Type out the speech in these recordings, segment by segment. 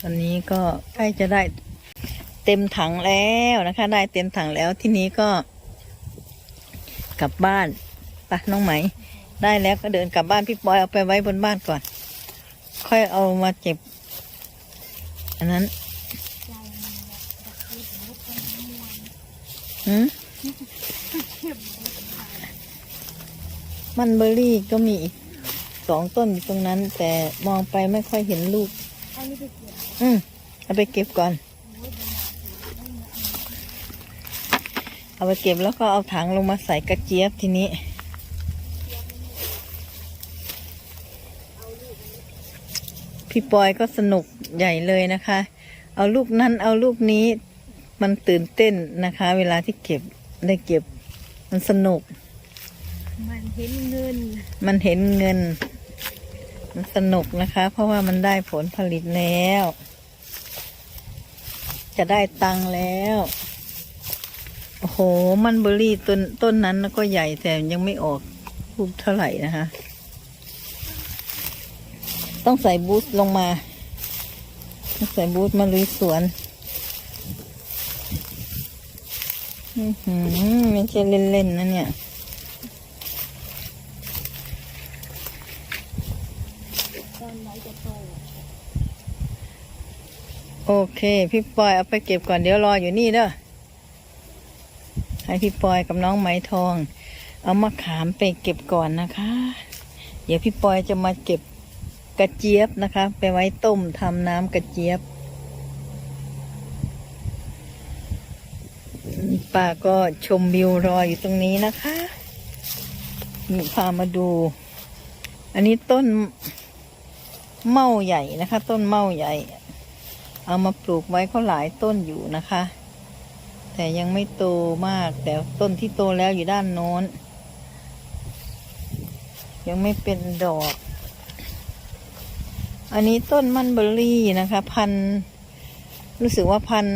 ตอนนี้ก็ใกล้จะได้เต็มถังแล้วนะคะ ได้เต็มถังแล้วที่นี้ก็ กลับบ้านไปะน้องไหม ได้แล้วก็เดินกลับบ้านพี่ปอยเอาไปไว้บนบ้านก่อน ค่อยเอามาเก็บ อันนั้นหืมมันเบอร์รี่ก็มีอีกสองต้นอยู่ตรงนั้น แต่มองไปไม่ค่อยเห็นลูกอันนี้ไปเก็บ อืมเอาไปเก็บก่อน เอาไปเก็บแล้วก็เอาถังลงมาใส่กระเจี๊ยบทีนี้ พี่ปอยก็สนุกใหญ่เลยนะคะ เอาลูกนั้นเอาลูกนี้มันตื่นเต้นนะคะ เวลาที่เก็บได้เก็บมันสนุก มันเห็นเงิน มันเห็นเงิน มันสนุกนะคะ เพราะว่ามันได้ผลผลิตแล้ว จะได้ตังแล้ว โอ้โห มันเบอร์รี่ต้นต้นนั้นก็ใหญ่แต่ยังไม่ออกลูกเท่าไหร่นะคะ ต้องใส่บูสต์ลงมา ต้องใส่บูสต์มาลุยสวนอือหือไม่ใช่เล่นๆนะเนี่ยตอนไหนจะโต โอเคพี่ปอยเอาไปเก็บก่อนเดี๋ยวรออยู่นี่เด้อให้พี่ปอยกับน้องไหมทอง เอามะขามไปเก็บก่อนนะคะ เดี๋ยวพี่ปอยจะมาเก็บกระเจี๊ยบนะคะ ไปไว้ต้มทำน้ำกระเจี๊ยบป้าก็ชมวิวรออยู่ตรงนี้นะคะนี่พามาดู อันนี้ต้นเม่าใหญ่นะคะ ต้นเม่าใหญ่ เอามาปลูกไว้ก็หลายต้นอยู่นะคะ แต่ยังไม่โตมาก แต่ต้นที่โตแล้วอยู่ด้านโน้น ยังไม่เป็นดอก อันนี้ต้นมันเบอร์รี่นะคะ พันรู้สึกว่าพัน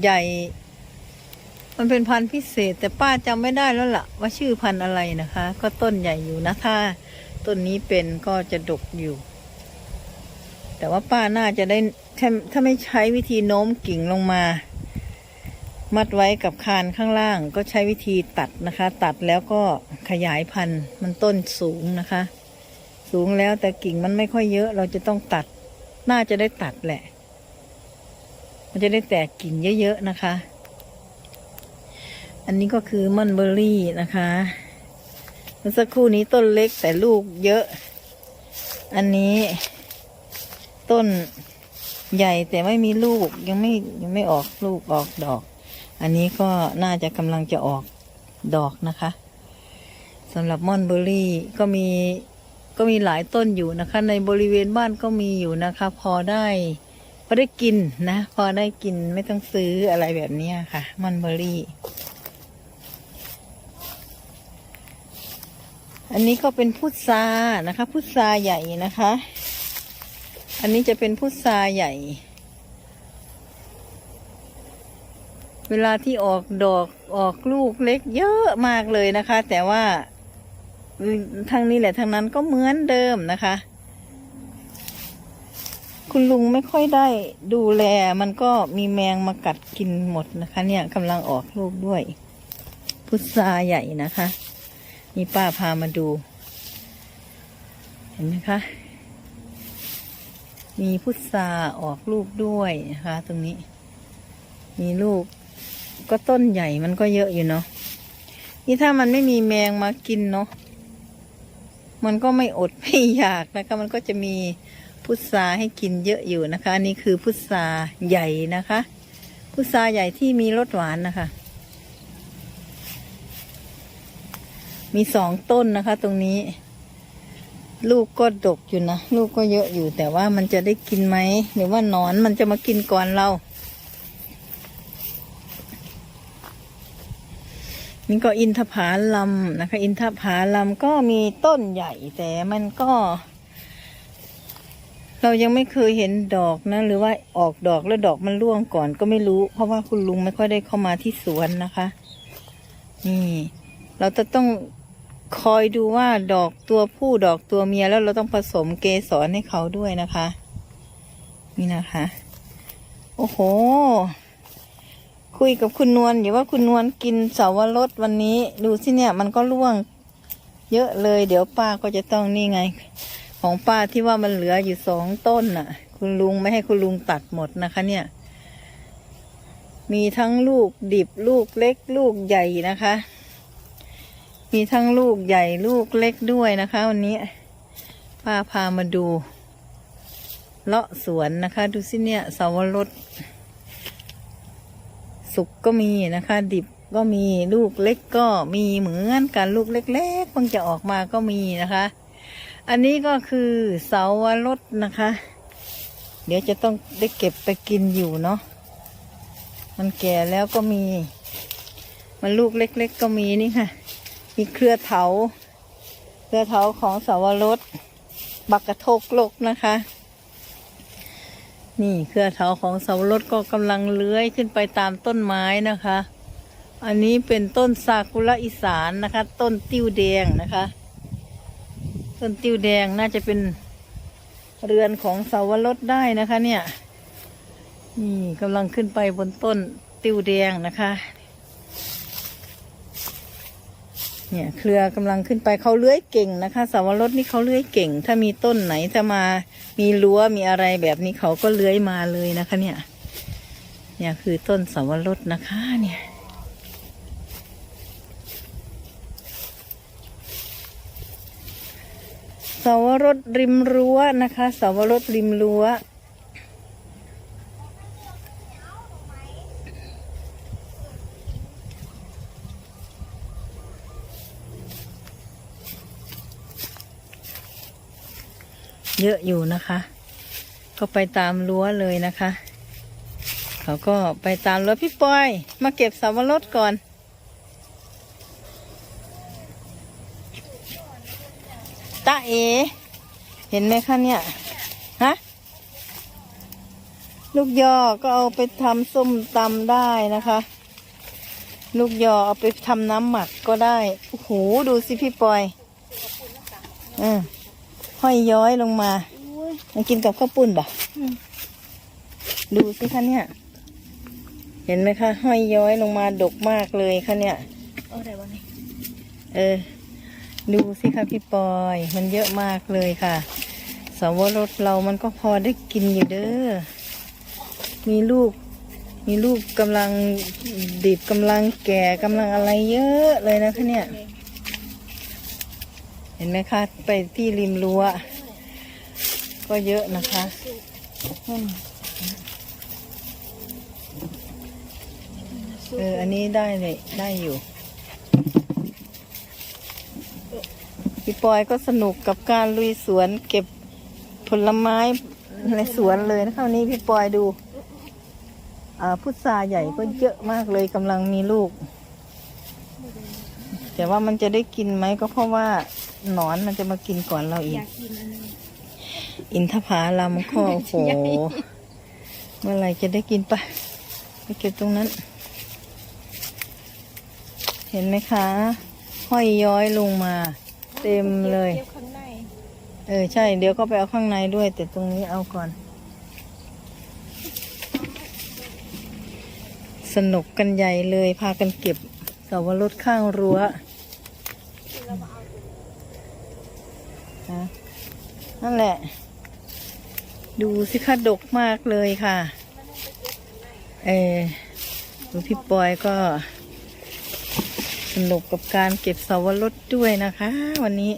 ใหญ่ มันเป็นพันพิเศษ แต่ป้าจำไม่ได้แล้วล่ะ ว่าชื่อพันอะไรนะคะ ก็ต้นใหญ่อยู่นะถ้าต้นนี้เป็นก็จะดกอยู่ แต่ว่าป้าน่าจะได้ ถ้าถ้าไม่ใช้วิธีโน้มกิ่งลงมา มัดไว้กับคานข้างล่าง ก็ใช้วิธีตัดนะคะ ตัดแล้วก็ขยายพันธุ์มันต้นสูงนะคะ สูงแล้วแต่กิ่งมันไม่ค่อยเยอะ เราจะต้องตัด น่าจะได้ตัดแหละ มันจะได้แตกกิ่งเยอะๆนะคะ อันนี้ก็คือมอนเบอร์รี่นะคะเมื่อสักครู่นี้ต้นเล็กแต่ลูกเยอะ อันนี้ต้น ใหญ่แต่ไม่มีลูกยังไม่ยังไม่ออกลูกออกดอก อันนี้ก็น่าจะกำลังจะออกดอกนะคะสำหรับม่อนเบอร์รี่ก็มีก็มีหลายต้นอยู่นะคะ ในบริเวณบ้านก็มีอยู่นะคะ พอได้พอได้กินนะ พอได้กินไม่ต้องซื้ออะไรแบบนี้ค่ะม่อนเบอร์รี่ อันนี้ก็เป็นพุทรานะคะ พุทราใหญ่นะคะ อันนี้จะเป็นพุทราใหญ่ เวลาที่ออกดอกออกลูกเล็กเยอะมากเลยนะคะ แต่ว่าทางนี้แหละทางนั้นก็เหมือนเดิมนะคะ คุณลุงไม่ค่อยได้ดูแล มันก็มีแมงมากัดกินหมดนะคะ เนี่ยกำลังออกลูกด้วย พุทราใหญ่นะคะ นี่ป้าพามาดู เห็นไหมคะ มีพุทราออกลูกด้วยนะคะ ตรงนี้ มีลูกก็ต้นใหญ่มันก็เยอะอยู่เนาะนี่ถ้ามันไม่มีแมงมากินเนาะมันก็ไม่อดไม่อยากนะคะ มันก็จะมีพุทราให้กินเยอะอยู่นะคะนนี้คือพุทราใหญ่นะคะ พุทราใหญ่ที่มีรสหวานนะคะ มีสองต้นนะคะ ตรงนี้ ลูกก็ดกอยู่นะ ลูกก็เยอะอยู่ แต่ว่ามันจะได้กินไหม หรือว่านอนมันจะมากินก่อนเรา นี่ก็อินทผาลัมนะคะ อินทผาลัมก็มีต้นใหญ่แต่มันก็ เรายังไม่เคยเห็นดอกนะ หรือว่าออกดอกแล้วดอกมันร่วงก่อนก็ไม่รู้ เพราะว่าคุณลุงไม่ค่อยได้เข้ามาที่สวนนะคะ นี่ เราจะต้อง คอยดูว่าดอกตัวผู้ดอกตัวเมียแล้วเราต้องผสมเกสรให้เขาด้วยนะคะ นี่นะคะ โอ้โห คุยกับคุณนวลอยู่ว่าคุณนวลกินเสาวรสวันนี้ ดูสิเนี่ยมันก็ร่วง เยอะเลย เดี๋ยวป้าก็จะต้องนี่ไง ของป้าที่ว่ามันเหลืออยู่สองต้นน่ะ คุณลุงไม่ให้คุณลุงตัดหมดนะคะ เนี่ย มีทั้งลูกดิบลูกเล็กลูกใหญ่นะคะ มีทั้งลูกใหญ่ลูกเล็กด้วยนะคะ วันนี้ป้าพามาดูเลาะสวนนะคะ ดูสิเนี่ยเสาวรสสุกก็มีนะคะ ดิบก็มีลูกเล็กก็มีเหมือนกันลูกเล็กๆเพิ่งจะออกมาก็มีนะคะ อันนี้ก็คือเสาวรสนะคะ เดี๋ยวจะต้องได้เก็บไปกินอยู่เนาะมันแก่แล้วก็มี มันลูกเล็ก ๆ ก็มีนี่ค่ะ มีเครือเถา เครือเถาของเสาวรสบักกระทกลกนะคะ นี่เครือเถาของเสาวรสก็กำลังเลื้อยขึ้นไปตามต้นไม้นะคะ อันนี้เป็นต้นซากุระอีสานนะคะ ต้นติ้วแดงนะคะ ต้นติ้วแดงน่าจะเป็นเรือนของเสาวรสได้นะคะเนี่ย นี่กำลังขึ้นไปบนต้นติ้วแดงนะคะ เนี่ยเครือกำลังขึ้นไปเขาเลื้อยเก่งนะคะสาวรสนี่เขาเลื้อยเก่ง ถ้ามีต้นไหนถ้ามามีรั้วมีอะไรแบบนี้เขาก็เลื้อยมาเลยนะคะ เนี่ย เนี่ยคือต้นสาวรสนะคะ เนี่ยสาวรสริมรั้วนะคะสาวรสริมรั้ว เยอะอยู่นะคะ ก็ไปตามรั้วเลยนะคะ เขาก็ไปตามรั้วพี่ปอย มาเก็บสับปะรดก่อน ตาเอ เห็นไหมคะเนี่ย ฮะ ลูกยอก็เอาไปทำส้มตำได้นะคะ ลูกยอเอาไปทำน้ำหมักก็ได้ โอ้โห ดูสิพี่ปอยเออ ห้อยย้อยลงมาอุ้ยมากินกับข้าวปุ้นป่ะอืมดูสิคะเนี่ย เห็นไหมคะ ห้อยย้อยลงมาดกมากเลยคะเนี่ยเอาอะไรวะนี่เออดูสิคะพี่ปอย มันเยอะมากเลยค่ะสวรสเรามันก็พอได้กินอยู่เด้อ มีลูก มีลูกกำลังดิบกำลังแก่กำลังอะไรเยอะเลยนะคะเนี่ย เห็นไหมคะ ไปที่ริมรั้วก็เยอะนะคะเอออันนี้ได้เลยได้อยู่ พี่ปอยก็สนุกกับการลุยสวนเก็บผลไม้ในสวนเลยนะคะวันนี้พี่ปอยดูพุทราใหญ่ก็เยอะมากเลยกำลังมีลูก แต่ว่ามันจะได้กินไหมก็เพราะว่า หนอนมันจะมากินก่อนเราอีอก ยากกินอันนี้อินทผาลัมก็โอ้โห เมื่อไหรจะได้กินปะไปเก็บตรงนั้น เห็นไหมคะ ห้อยย้อยลงมา เต็มเลยเก็บข้างในเออ ใช่ เดี๋ยวก็ไปเอาข้างในด้วย แต่ตรงนี้เอาก่อน สนุกกันใหญ่เลย พากันเก็บสาวรถข้างรั้ว ฮะนั่นแหละ ดูสิคะดกมากเลยค่ะ เออดูพี่ปอยก็ สนุกกับการเก็บสวรสด้วยนะคะ วันนี้